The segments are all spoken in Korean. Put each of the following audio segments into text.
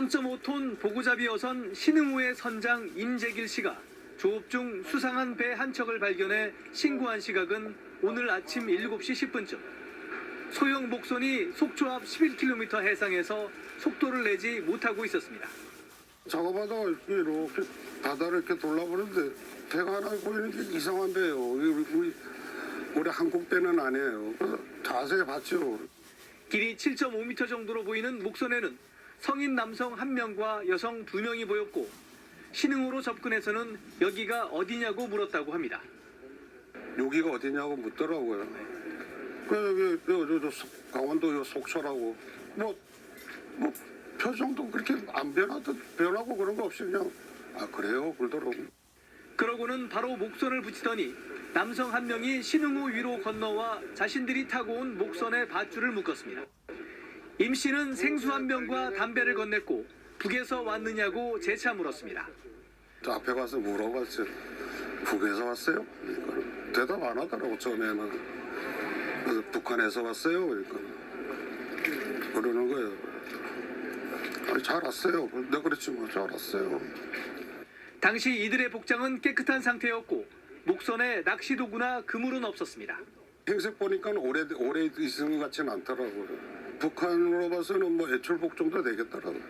3.5톤 보고잡이 어선 신흥호의 선장 임재길 씨가 조업 중 수상한 배 한 척을 발견해 신고한 시각은 오늘 아침 7시 10분쯤. 소형 목선이 속초 앞 11km 해상에서 속도를 내지 못하고 있었습니다. 작업하다가 이렇게 바다를 이렇게 돌아보는데 배가 하나 보이는 게 이상한 배예요. 우리, 우리, 한국 배는 아니에요. 자세히 봤죠. 길이 7.5m 정도로 보이는 목선에는 성인 남성 한명과 여성 두명이 보였고 신흥호로 접근해서는 여기가 어디냐고 물었다고 합니다. 여기가 어디냐고 묻더라고요. 그 여기 요, 요, 요 속- 강원도 요 속초라고 뭐, 뭐 표정도 그렇게 안 변하듯 변하고 그런 거 없이 그냥 아 그래요 그러더라고. 그러고는 바로 목선을 붙이더니 남성 한 명이 신흥호 위로 건너와 자신들이 타고 온 목선의 밧줄을 묶었습니다. 임 씨는 생수 한 병과 담배를 건넸고 북에서 왔느냐고 재차 물었습니다. 저 앞에 가서 물어봤죠. 북에서 왔어요? 그러니까 대답 안 하더라고 처음에는. 그래서 북한에서 왔어요? 그러니까 그러는 거예요. 아니, 잘 왔어요. 내가 그랬지 뭐 잘 왔어요. 당시 이들의 복장은 깨끗한 상태였고 목선에 낚시 도구나 그물은 없었습니다. 행색 보니까 오래 오래 있은 것 같지는 않더라고요. 북한으로 봐서는 뭐 애출복 정도 되겠더라고요.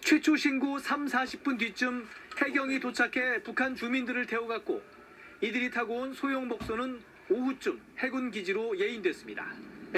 최초 신고 3, 40분 뒤쯤 해경이 도착해 북한 주민들을 태워갔고 이들이 타고 온 소형 목선은 오후쯤 해군 기지로 예인됐습니다.